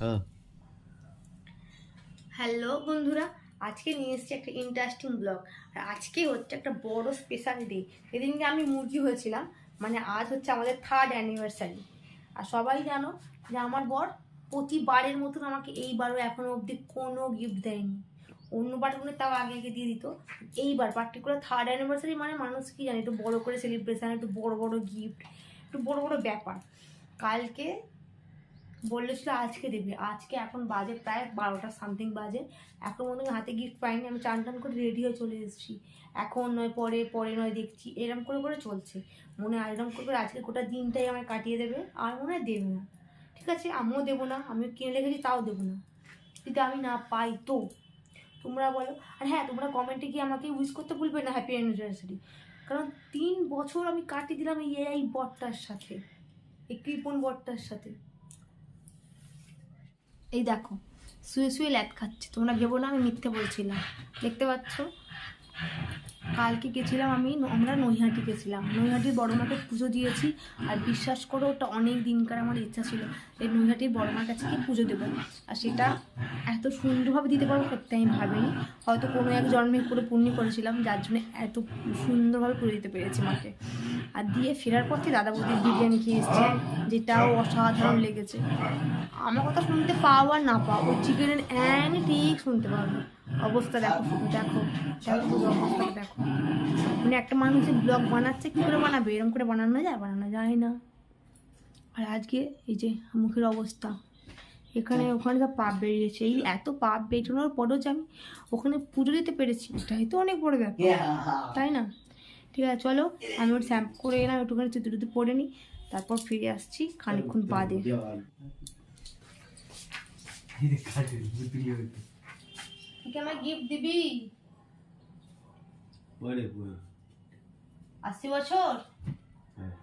হ্যাঁ। হ্যালো বন্ধুরা, আজকে নিয়ে এসেছি একটা ইন্টারেস্টিং ব্লগ আর আজকে হচ্ছে একটা বড় স্পেশাল ডে সেদিনকে আমি মুরগি হয়েছিলাম মানে আজ হচ্ছে আমাদের থার্ড অ্যানিভার্সারি আর সবাই জানো যে আমার বর প্রতিবারের মতন আমাকে এইবারও এখনও অবধি কোনো গিফট দেয়নি। অন্য বারগুলো তাও আগে আগে দিয়ে দিত। এইবার পার্টিকুলার থার্ড অ্যানিভার্সারি মানে মানুষ কি জানে, একটু বড় করে সেলিব্রেশন একটু বড় বড় গিফট একটু বড় বড় ব্যাপার। কালকে বলেছিল আজকে দেবে। আজকে এখন বাজে প্রায় বারোটা সামথিং বাজে। এখন মধ্যে হাতে গিফট পাইনি, আমি চান টান করে রেডি হয়ে চলে এসেছি। এখন নয়, পরে পরে নয় দেখছি। এরম করে করে চলছে। মনে হয় এরম করে করে আজকে গোটা দিনটাই আমায় কাটিয়ে দেবে। আর মনে হয় দেবে না। ঠিক আছে, আমিও দেবো না। আমিও কিনে রেখেছি, তাও দেবো না। যদি আমি না পাই তো? তোমরা বলো। আর হ্যাঁ তোমরা কমেন্টে গিয়ে আমাকে উইশ করতে ভুলবে না হ্যাপি অ্যানিভার্সারি কারণ তিন বছর আমি কাটিয়ে দিলাম এই এই বটটার সাথে। এই কৃপন বটটার সাথে। এই দেখো শুয়ে শুয়ে ল্যাদ খাচ্ছে। তোমরা ভেবো না আমি মিথ্যে বলছিলাম। দেখতে পাচ্ছ? কালকে গেছিলাম আমি আমরা নৈহাটি গেছিলাম। নৈহাটির বড় মাকে পুজো দিয়েছি। আর বিশ্বাস করো, ওটা অনেক দিনকার আমার ইচ্ছা ছিল এই নৈহাটির বড় মার কাছে গিয়ে পুজো দেবো। আর সেটা এত সুন্দরভাবে দিতে পারব সত্যি আমি ভাবিনি। হয়তো কোনো এক জন্মে করে পুণ্য করেছিলাম, যার জন্য এত সুন্দরভাবে পুজো দিতে পেরেছি মাকে। আর দিয়ে ফেরার পথে দাদা বৌদির বিরিয়ানি খেয়ে এসেছি, যেটাও অসাধারণ লেগেছে। আমার কথা শুনতে পাও আর না পাও, ওই চিকেনের অ্যানি ঠিক শুনতে পাবে। অবস্থা দেখো শুধু দেখো দেখো শুধু অবস্থাটা দেখো। মানে একটা মানুষ ব্লগ বানাচ্ছে কী করে বানাবে? এরকম করে বানানো যায়? বানানো যায় না। আর আজকে এই যে মুখের অবস্থা। এখানে ওখানে সব পাপ বেরিয়েছে। এই এত পাপ বেরোনোর পরেও যে আমি ওখানে পুজো দিতে পেরেছি এটাই তো অনেক বড় ব্যাপার। তাই না? ঠিক আছে চলো আমি ওর শ্যাম্পু করে এলাম একটুখানি চুতি টুতি পরে নিই তারপর ফিরে আসছি খানিকক্ষণ বাদে। তুই আমার গিফট দিবি? পরে পরে। আশি বছর? হ্যাঁ।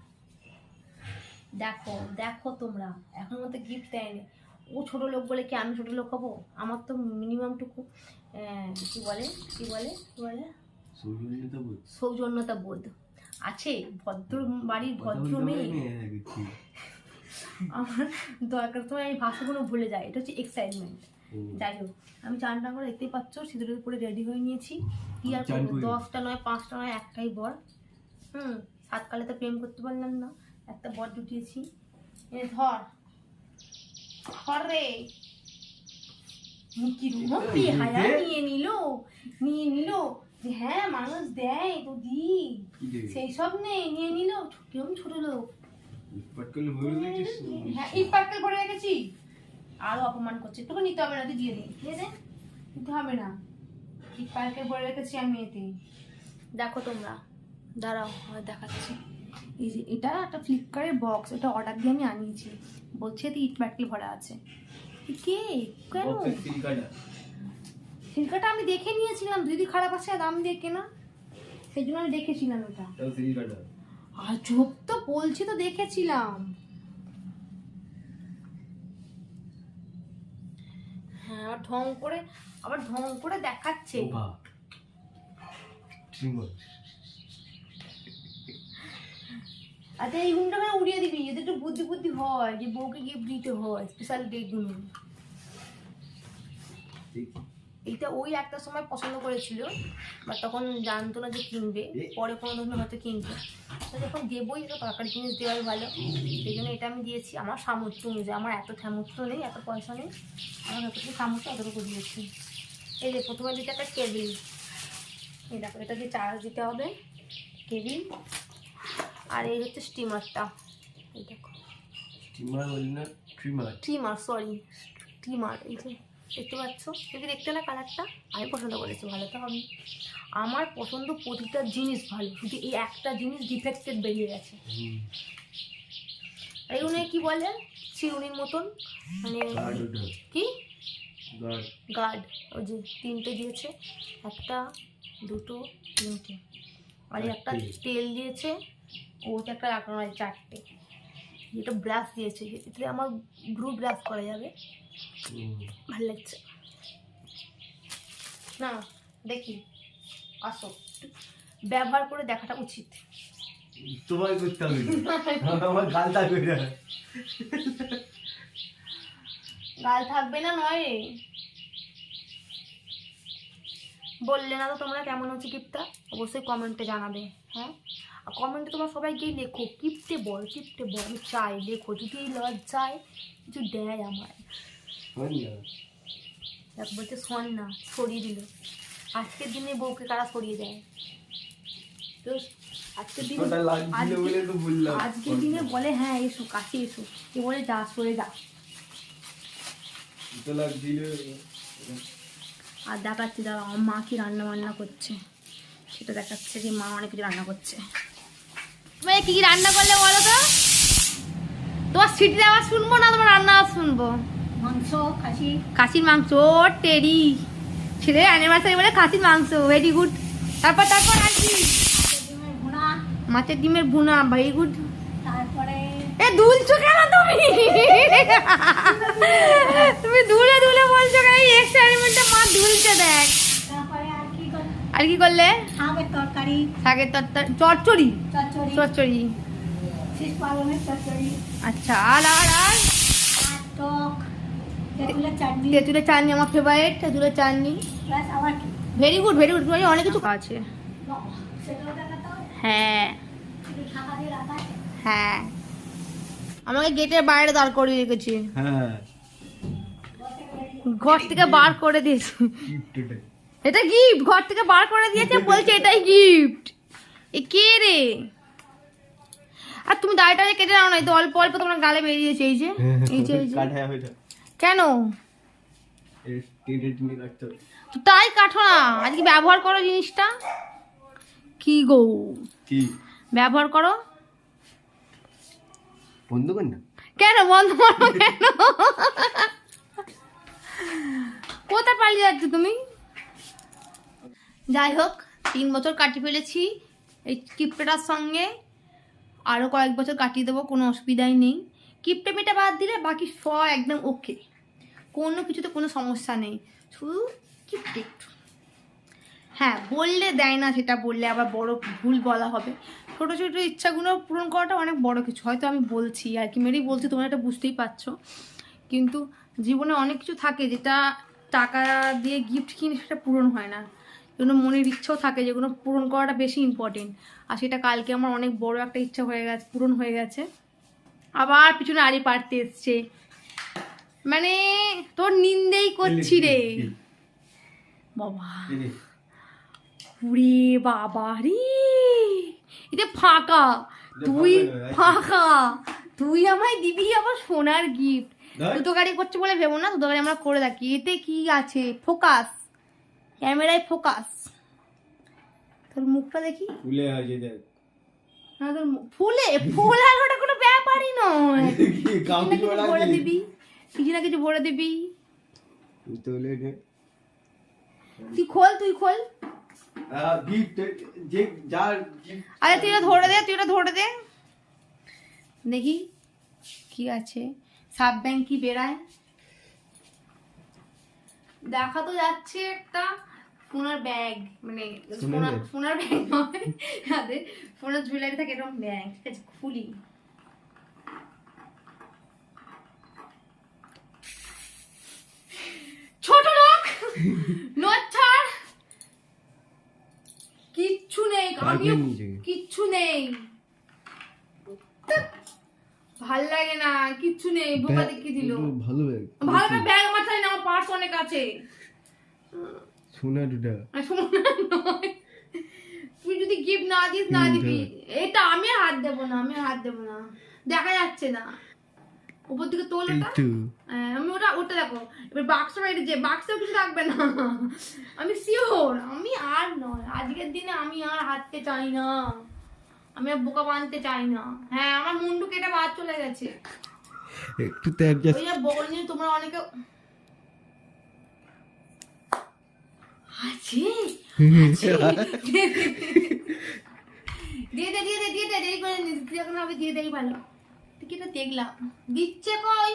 দেখো দেখো তোমরা। এখন মতো গিফট দেয়নি। ও ছোট লোক বলে কি আমি ছোট লোক হব? আমার তো মিনিমামটুকু কি বলে? কি বলে? কি বলে? সৌজন্যতা বোধ। সৌজন্যতা বোধ। আছে ভদ্র বাড়ির ভদ্র মেয়ে আমার দরকার তোমার এই ভাষাগুলো ভুলে যায় এটা হচ্ছে এক্সাইটমেন্ট যাই হোক আমি চান টান করে দেখতেই পাচ্ছ সিঁদুরের উপরে রেডি হয়ে নিয়েছি। কি আর? দশটা নয় পাঁচটা নয় একটাই বর। হুম সাতকালে তো প্রেম করতে পারলাম না। একটা বর জুটিয়েছি। ধর ধর রে। কি হায়া নিয়ে নিল নিয়ে নিল। যে হ্যাঁ মানুষ দেয় তো দি সেই সব নেই নিয়ে নিল। কেমন ছোট লোক। পাটকল হ্যাঁ ইট পাটকেল পরে রেখেছি। আরও অপমান করছে। তোকে নিতে হবে না তুই দিয়ে দে। দিয়ে দে। নিতে হবে না। ইট পাটকেল পরে রেখেছি আমি এতে। দেখো তোমরা। দাঁড়াও আমি দেখাচ্ছি। এই যে এটা একটা ফ্লিপকার্টের বক্স এটা অর্ডার দিয়ে আমি আনিয়েছি। বলছে এতে ইট পাটকেল ভরা আছে। কে? কেন? সিল্কাটা আমি দেখে নিয়েছিলাম যদি খারাপ আছে দাম দিয়ে কেনা। সেই জন্য আমি দেখেছিলাম এটা। আর চোখ তো বলছি তো দেখেছিলাম হ্যাঁ আবার ঢং করে আবার ঢং করে দেখাচ্ছে। আচ্ছা এই গুণটা কেন উড়িয়ে দিবি? যদি একটু বুদ্ধি বুদ্ধি হয় যে বউকে গিফট দিতে হয় স্পেশাল ডেগুলো এইটা ওই একটা সময় পছন্দ করেছিল বা তখন জানতো না যে কিনবে পরে কোনো দিন হয়তো কিনবে। তো যখন দেবোই তো তরকারি জিনিস দেওয়াই ভালো সেই জন্য এটা আমি দিয়েছি। আমার সামর্থ্য অনুযায়ী আমার এত সামর্থ্য নেই এত পয়সা নেই আমার যতটুকু সামর্থ্য এতটুকু দিয়েছি। এই যে প্রথমে দিতে একটা কেবিল এই দেখো এটা দিয়ে চার্জ দিতে হবে কেবিল আর এই হচ্ছে স্টিমারটা এই দেখো। Steamer trimmer? Trimmer sorry trimmer এই যে। দেখতে পাচ্ছ? যদি দেখতে না কালারটা আমি পছন্দ করেছি ভালো তো হবে। আমার পছন্দ প্রতিটা জিনিস ভালো শুধু এই একটা জিনিস ডিফেক্টেড বেরিয়ে গেছে। আর এগুলো কি বলে? চিরুনির মতন মানে কি? গার্ড ওই যে তিনটে দিয়েছে একটা দুটো তিনটে। আর একটা তেল দিয়েছে ওটা একটা রাখানো হয় চারটে। যেটা ব্রাশ দিয়েছে এতে আমার ব্রু ব্রাশ করা যাবে। ভালো লাগছে। না দেখি আসো। ব্যবহার করে দেখাটা উচিত। তোমায় করতে হবে। না। আমার গালটা করে গাল থাকবে না নয়। বললে না তো তোমরা কেমন হচ্ছে গিফটটা অবশ্যই কমেন্টে জানাবে হ্যাঁ? আর কমেন্টে তোমরা সবাই গিয়ে লেখো গিফটে বল গিফটে বল। আমি চাই লেখো যদি এই লজ্জায় কিছু দেয় আমার বলছে শোন না সরিয়ে দিল। আজকের দিনে বউকে কারা সরিয়ে দেয়? তো আজকের দিনে আজকের দিনে বলে হ্যাঁ এসো কাছে এসো। এ বলে যা সরে যা। আর দেখাচ্ছি দাদা আমার মা কি রান্না বান্না করছে? সেটা দেখাচ্ছে যে মা অনেক কিছু রান্না করছে। তুমি কি কি রান্না করলে বলো তো? তোমার সিটির আওয়াজ শুনব না তোমার রান্না আওয়াজ শুনব? মাংস খাসি। খাসির মাংস ও টেরি ছেলে অ্যানিভার্সারি বলে খাসির মাংস ভেরি গুড তারপর তারপর আর কি? মাছের ডিমের ভুনা ভেরি গুড তারপরে এ দুলছো কেন তুমি? তুমি দুলে দুলে বলছো কেন? এই এক্সপেরিমেন্টে মা দুলছে দেখ। আর কি আর কি করলে? শাকের তরকারি। শাকের তরকারি চচ্চড়ি। চচ্চড়ি। আচ্ছা আর আর আর? তেঁতুলের চাটনি। আমার ফেভারিট তেঁতুলের chutney. Very good very good অনেক কিছু আছে। হ্যাঁ। হ্যাঁ। আমাকে গেটের বাইরে দাঁড় করিয়ে রেখেছি। হ্যাঁ। ঘর থেকে বার করে দিয়েছি। এটা। এটা গিফট ঘর থেকে বার করে দিয়েছে বলছে এটাই গিফট এ কে রে? আর তুমি দাড়িটা কেটে নাও না এই তো অল্প অল্প তোমার গালে বেরিয়েছে এই যে এই যে এই যে। হয়ে যায় কেন? তাই কাটো না। আজকে ব্যবহার করো জিনিসটা। কি গো? কি? ব্যবহার করো। বন্ধ কর না। কেন বন্ধ করো কেন? কোথায় পালিয়ে যাচ্ছ তুমি? যাই হোক তিন বছর কাটিয়ে ফেলেছি এই কিপ্টেটার সঙ্গে। আরও কয়েক বছর কাটিয়ে দেবো কোনো অসুবিধাই নেই। কিপ্টে মেটা বাদ দিলে বাকি সব একদম ওকে কোনো কিছুতে কোনো সমস্যা নেই। শুধু কিপ্টে একটু হ্যাঁ বললে দেয় না সেটা বললে, আবার বড় ভুল বলা হবে। ছোটো ছোটো ইচ্ছাগুলো পূরণ করাটা অনেক বড় কিছু। হয়তো আমি বলছি আর কি মেরেই বলছি, তোমরা এটা বুঝতেই পারছ। কিন্তু জীবনে অনেক কিছু থাকে যেটা টাকা দিয়ে গিফট কিনে সেটা পূরণ হয় না। যেগুলো মনের ইচ্ছাও থাকে যেগুলো পূরণ করাটা বেশি ইম্পর্টেন্ট আর সেটা কালকে আমার অনেক বড় একটা ইচ্ছা হয়ে গেছে, পূরণ হয়ে গেছে। আবার পিছনে আড়ি পাড়তে এসছে। মানে তোর নিন্দেই করছি রে। বাবা। উরে বাবা রে। এটা ফাঁকা তুই ফাঁকা। তুই আমায় দিবি আবার সোনার গিফট। দুটো গাড়ি করছে বলে ভেবো না দুটো গাড়ি আমরা করে রাখি। এতে কি আছে? ফোকাস। ক্যামেরায় ফোকাস। তোর মুখটা দেখি? ফুলে আছে দেখ। না তোর মুখ- ফুলে? ফুলার ওটা কোনো ব্যাপারই নয়। কি করা দিবি? কিছু না কিছু ভরে দিবি। তুই খোল তুই খোল। গিফট যে যার gift আরে তুই ধরে দে তুই ধরে দে। দেখি কি আছে। সাব ব্যাংক কি বেড়ায়? দেখা তো যাচ্ছে একটা সোনার ব্যাগ মানে সোনার সোনার ব্যাগ? নয় সোনার জুয়েলারি থাকে এরকম ব্যাগ ঠিক আছে খুলি ছোট লোক নচ্ছার! কিচ্ছু নেই আমিও কিচ্ছু নেই। ভালো লাগে না কিচ্ছু নেই বোকা দিল। ভালো ব্যাগ ভালো ব্যাগ চাই না আমার পার্স অনেক আছে। সোনা দুটা। সোনা নয়। তুই যদি গিফট না দিস না দিবি। এটা আমি হাত দেবো না আমি হাত দেবো না। দেখা যাচ্ছে না। উপর দিকে তোল ওটা হ্যাঁ, আমি ওটা ওটা দেখো। এবার বাক্স বাইরে যে বাক্সেও কিছু রাখবে না। আমি শিওর আমি আর নয়। আজকের দিনে আমি আর হাঁটতে চাই না। আমি আর বোকা বানতে চাই না। হ্যাঁ আমার মুন্ডু কেটে বাদ চলে গেছে। একটু তো অ্যাডজাস্ট ওই বল নিয়ে তোমরা অনেকে আছে? আছে। দিয়ে দে দিয়ে দে দিয়ে দে দেরি করে নিস। যখন হবে দিয়ে দেই ভালো। টিকিটটা দেখলাম। দিচ্ছে কই?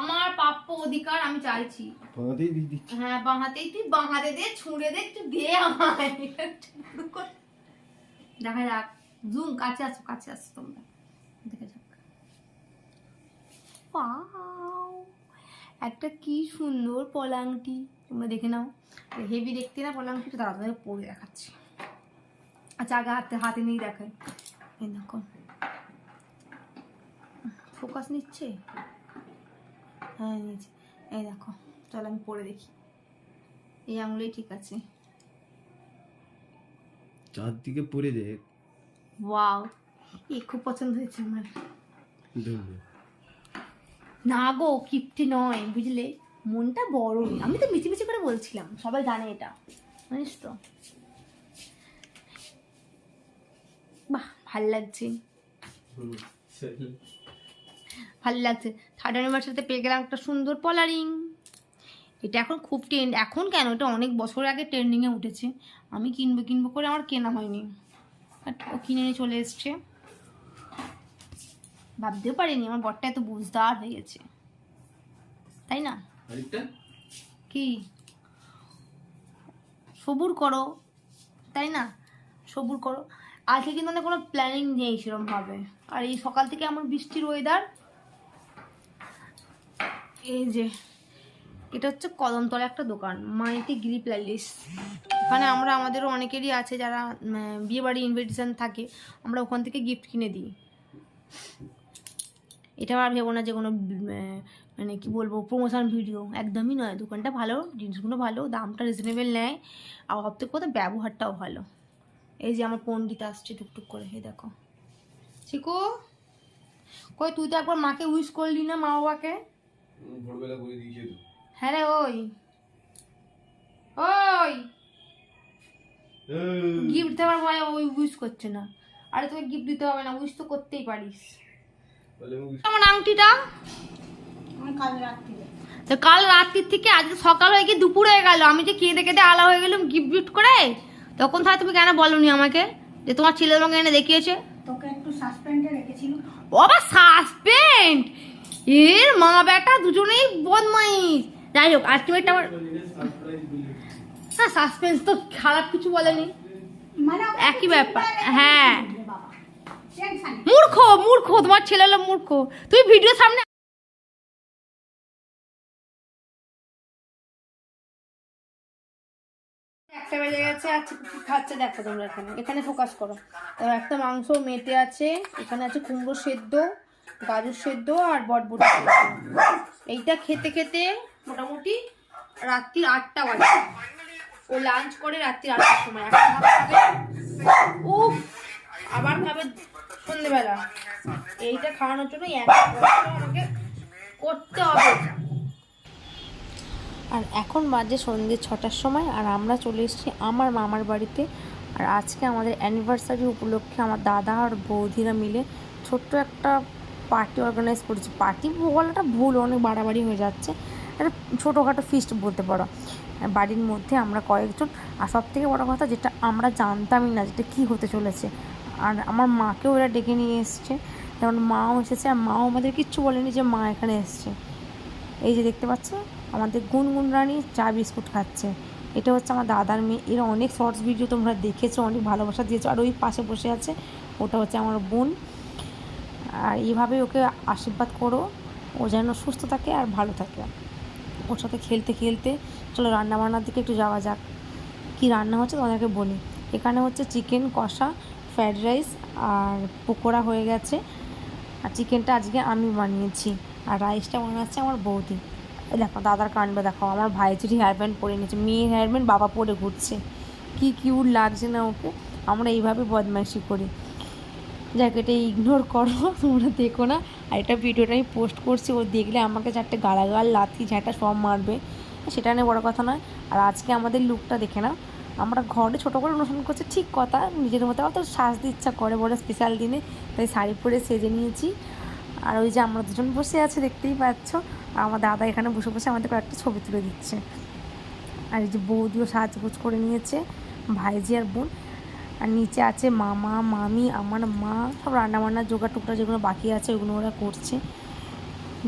আমার প্রাপ্য অধিকার আমি চাইছি। পাতেই দিয়ে দিচ্ছি। হ্যাঁ বাঁহাতেই তুই বাঁহাতে দে ছুঁড়ে দে একটু দে আমায়। দেখা যাক। জুম কাছে আসো কাছে আসো তোমরা। দেখা যাক। একটা কি সুন্দর পলাংটি। তোমরা দেখে নাও। হেভি দেখতে না পলাংটিটা তাড়াতাড়ি পরে দেখাচ্ছি। আচ্ছা আগে হাতে হাতে নিয়ে দেখাই। এই দেখো। ফোকাস নিচ্ছে? হ্যাঁ নিচ্ছে এই দেখো চলো আমি পরে দেখি। এই আঙুলেই ঠিক আছে। চারদিকে পড়ে যায়। ওয়াও এই খুব পছন্দ হয়েছে আমার। না গো কিপটি নয় বুঝলে? মনটা বড়ই আমি তো মিছি মিছি করে বলছিলাম সবাই জানে এটা। জানিস তো বাহ ভালো লাগছে ভালো লাগছে। থার্ড অ্যানিভার্সারিতে পেয়ে গেলাম একটা সুন্দর পলারিং। এটা এখন খুব ট্রেন্ড এখন কেন? এটা অনেক বছর আগে ট্রেন্ডিংয়ে উঠেছে। আমি কিনবো কিনবো করে আমার কেনা হয়নি। বাট ও কিনে নিয়ে চলে এসছে। ভাবতেও পারিনি আমার বরটা এত বুঝদার হয়ে গেছে। তাই না? কি? সবুর করো। তাই না? সবুর করো। আজকে কিন্তু আমাদের কোনো প্ল্যানিং নেই সেরকম ভাবে আর এই সকাল থেকে এমন বৃষ্টির ওয়েদার এই যে, এটা হচ্ছে কদমতলা একটা দোকান মাইটি গিরি প্যালিস এখানে আমরা, আমাদেরও অনেকেরই আছে যারা বিয়ে বাড়ি ইনভিটেশন থাকে, আমরা ওখান থেকে গিফট কিনে দিই। এটা আর ভেবো না যে কোনো মানে কি বলব প্রমোশন ভিডিও একদমই নয়, দোকানটা ভালো, জিনিসগুলো ভালো, দামটা রিজনেবল নেয়। আর সব থেকে কথা ব্যবহারটাও ভালো। এই যে আমার পণ্ডিত আসছে টুকটুক করে এই দেখো। শিকু কই তুই তো একবার মাকে উইশ করলি না মা বাবাকে ভোরবেলা করে দিয়েছে তো। হ্যাঁ রে ওই। ওই। গিফট দেওয়ার ভয়ে ওই উইশ করছে না। আরে তোকে গিফট দিতে হবে না উইশ তো করতেই পারিস। বলে আমার আংটিটা? কাল রাত্রিরে তো কাল রাত্রির থেকে আজকে সকাল হয়ে গিয়ে দুপুর হয়ে গেল। আমি যে কেঁদে কেঁদে আলা হয়ে গেলাম গিফট গিফট করে? তখন তাহলে তুমি কেন বলনি আমাকে? যে তোমার ছেলে তোমাকে এনে দেখিয়েছে? তোকে একটু সাসপেন্ডে রেখেছিল। ও আবার সাসপেন্ড এর মা বেটা দুজনেই বদমাইশ। যাই হোক আলটিমেট আমার হ্যাঁ সাসপেন্স তো খারাপ কিছু বলেনি। মানে একই ব্যাপার, হ্যাঁ। মূর্খ মূর্খ তোমার ছেলে হলো মূর্খ। তুই ভিডিও সামনে একটা বেজে গেছে, আর খাচ্ছে দেখো তোমরা এখানে। এখানে ফোকাস করো। একটা মাংস মেটে আছে, এখানে আছে কুমড়ো সেদ্ধ, গাজর সেদ্ধ আর বটবটি। এইটা খেতে খেতে মোটামুটি রাত্রির আটটা বাজে। ও লাঞ্চ করে রাত্রির আটটার সময়। এখন উফ, আবার খাবে সন্ধেবেলা। এইটা খাওয়ানোর জন্য আমাকে করতে হবে। আর এখন বাজে সন্ধ্যে ছটার সময়, আর আমরা চলে এসেছি আমার মামার বাড়িতে। আর আজকে আমাদের অ্যানিভার্সারি উপলক্ষে আমার দাদা আর বৌদিরা মিলে ছোট্ট একটা পার্টি অর্গানাইজ করেছি। পার্টি বলাটা ভুল, অনেক বাড়াবাড়ি হয়ে যাচ্ছে। একটা ছোটোখাটো ফিস্ট বলতে পারো। বাড়ির মধ্যে আমরা কয়েকজন, আর সব থেকে বড়ো কথা যেটা আমরা জানতামই না যেটা কী হতে চলেছে। আর আমার মাকেও এরা ডেকে নিয়ে এসছে। যেমন মাও এসেছে, আর মাও আমাদের কিচ্ছু বলেনি যে মা এখানে এসছে। এই যে দেখতে পাচ্ছ? আমাদের গুনগুন রানী চা বিস্কুট খাচ্ছে। এটা হচ্ছে আমার দাদার মেয়ে। এর অনেক শর্টস ভিডিও তোমরা দেখেছ, অনেক ভালোবাসা দিয়েছ। আর ওই পাশে বসে আছে, ওটা হচ্ছে আমার বোন। আর এইভাবে ওকে আশীর্বাদ করো, ও যেন সুস্থ থাকে আর ভালো থাকে। ওর সাথে খেলতে খেলতে, চলো রান্না বান্নার দিকে একটু যাওয়া যাক। কি রান্না হচ্ছে তোমাদেরকে বলি। এখানে হচ্ছে চিকেন কষা ফ্রাইড রাইস আর পকোড়া হয়ে গেছে। আর চিকেনটা আজকে আমি বানিয়েছি। আর রাইসটা বানাচ্ছে আমার বৌদি। দেখো, দাদার কাণ্ড দেখো, আমার ভাইজিরই হেয়ার ব্যান্ড পরে নিয়েছে, মেয়ের হেয়ার ব্যান্ড বাবা পরে ঘুরছে। কি কিউট লাগছে না ওকে? আমরা এইভাবে বদমাইশি করি। যাক, এটা ইগনোর করো, তোমরা দেখো না। আর এটা ভিডিওটা আমি পোস্ট করছি, ও দেখলে আমাকে চারটে গালাগাল, লাথি, ঝাঁটা সব মারবে। সেটা নিয়ে বড় কথা নয়। আর আজকে আমাদের লুকটা দেখে না আমরা ঘরে ছোটো করে অনুষ্ঠান করছি, ঠিক কথা নিজের মতো অত সাজতে ইচ্ছা করে বড় স্পেশাল দিনে। তাই শাড়ি পরে সেজে নিয়েছি। আর ওই যে আমরা দুজন বসে আছে, দেখতেই পাচ্ছ। আমার দাদা এখানে বসে বসে আমাদের কয়েকটা ছবি তুলে দিচ্ছে। আর এই যে বৌদিও সাজগোজ করে নিয়েছে, ভাইজি আর বোন। আর নিচে আছে মামা, মামি, আমার মা, সব রান্নাবান্নার জোগাড় টুকরা যেগুলো বাকি আছে ওগুলো ওরা করছে।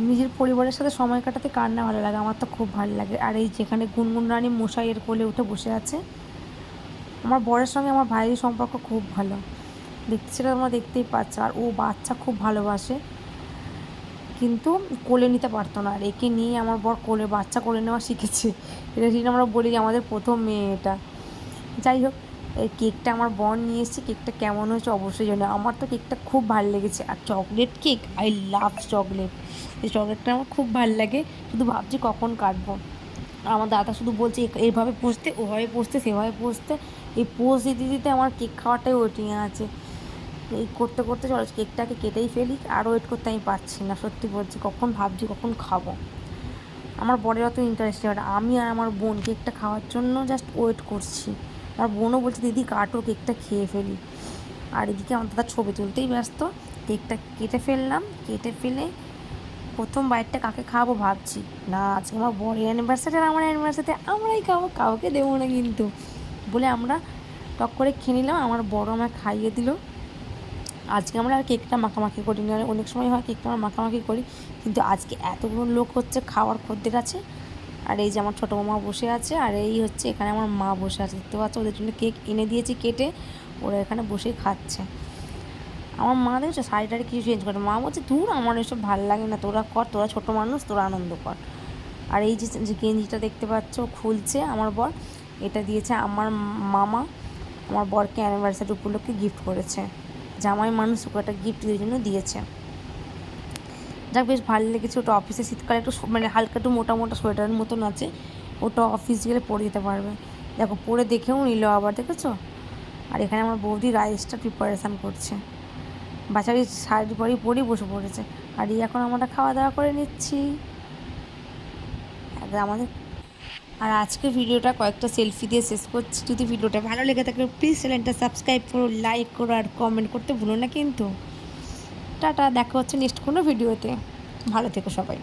নিজের পরিবারের সাথে সময় কাটাতে কার না ভালো লাগে? আমার তো খুব ভালো লাগে। আর এই যেখানে গুনগুন রানী মশাইয়ের কোলে উঠে বসে আছে, আমার বরের সঙ্গে আমার ভাইয়ের সম্পর্ক খুব ভালো। দেখতে সেটা তোমরা দেখতেই পাচ্ছ। আর ও বাচ্চা খুব ভালোবাসে। কিন্তু কোলে নিতে পারতো না। আর একে নিয়ে আমার বর কোলে, বাচ্চা কোলে নেওয়া শিখেছে। এটা ঠিক আমরা বলি আমাদের প্রথম মেয়ে এটা। যাই হোক, এই কেকটা আমার বর নিয়ে এসেছে, কেকটা কেমন হয়েছে অবশ্যই জানি। আমার তো কেকটা খুব ভালো লেগেছে। আর chocolate cake I love chocolate. এই চকলেটটা আমার খুব ভালো লাগে। শুধু ভাবছি কখন কাটবো। আমার দাদা শুধু বলছে, "এ- এইভাবে পুষতে, ওভাবে পুষতে, সেভাবে পুষতে। এই পোষ দিতে দিতে আমার কেক খাওয়াটাই ওয়েটিংয়ে আছে। এই করতে করতে চলো, কেকটাকে কেটেই ফেলি, আর ওয়েট করতে আমি পারছি না, সত্যি বলছি, কখন ভাবছি, কখন খাব। আমার বরের অত ইন্টারেস্ট নেই আমি আর আমার বোন কেকটা খাওয়ার জন্য জাস্ট ওয়েট করছি। আমার বোনও বলছে, দিদি, কাটো, কেকটা খেয়ে ফেলি। আর এদিকে আমার দাদা ছবি তুলতেই ব্যস্ত। কেকটা কেটে ফেললাম, কেটে ফেলে প্রথম বাইটটা কাকে খাব ভাবছি। না, আজকে আমার বরের অ্যানিভার্সারি আর আমার অ্যানিভার্সারিতে আমরাই খাব, কাউকে দেবো না কিন্তু। বলে আমরা টক করে খেয়ে নিলাম, আমার বড় আমায় খাইয়ে দিল। আজকে আমরা আর কেকটা মাখামাখি করি না অনেক সময় হয় কেকটা আমরা মাখামাখি করি, কিন্তু আজকে এতগুলো লোক হচ্ছে খাওয়ার খদ্দের আছে। আর এই যে আমার ছোটো মামা বসে আছে, আর এই হচ্ছে এখানে আমার মা বসে আছে। দেখতে পাচ্ছ, ওদের জন্য কেক এনে দিয়েছি কেটে, ওরা এখানে বসেই খাচ্ছে। আমার মা দেখছ শাড়িটারে কিছু চেঞ্জ করে মা বলছে দূর আমার এসব ভালো লাগে না। তোরা কর, তোরা ছোটো মানুষ, তোরা আনন্দ কর। আর এই যে গেঞ্জিটা দেখতে পাচ্ছ, খুলছে আমার বর। এটা দিয়েছে আমার মামা। আমার বরকে অ্যানিভার্সারি উপলক্ষে গিফট করেছে। জামাই মানুষ ওকে একটা গিফট দিয়ে জন্য দিয়েছে। যাক, বেশ ভালো লেগেছে। ওটা অফিসে শীতকালে একটু মানে হালকা একটু মোটা মোটা সোয়েটারের মতন আছে। ওটা অফিস গেলে পরে যেতে পারবে। দেখো, পরে দেখেও নিল আবার, দেখেছ? আর এখানে আমার বৌদি রাইসটা প্রিপারেশান করছে। বাচ্চারি শাড়ি পরেই পরেই বসে পড়েছে। আর এখন আমরা খাওয়া দাওয়া করে নিচ্ছি। আমাদের আর আজকে ভিডিওটা কয়েকটা সেলফি দিয়ে শেষ করছি। যদি ভিডিওটা ভালো লেগে থাকে প্লিজ চ্যানেলটা সাবস্ক্রাইব করো লাইক করো আর কমেন্ট করতে ভুলো না কিন্তু। টাটা, দেখা হচ্ছে নেক্সট কোনো ভিডিওতে ভালো থেকো সবাই।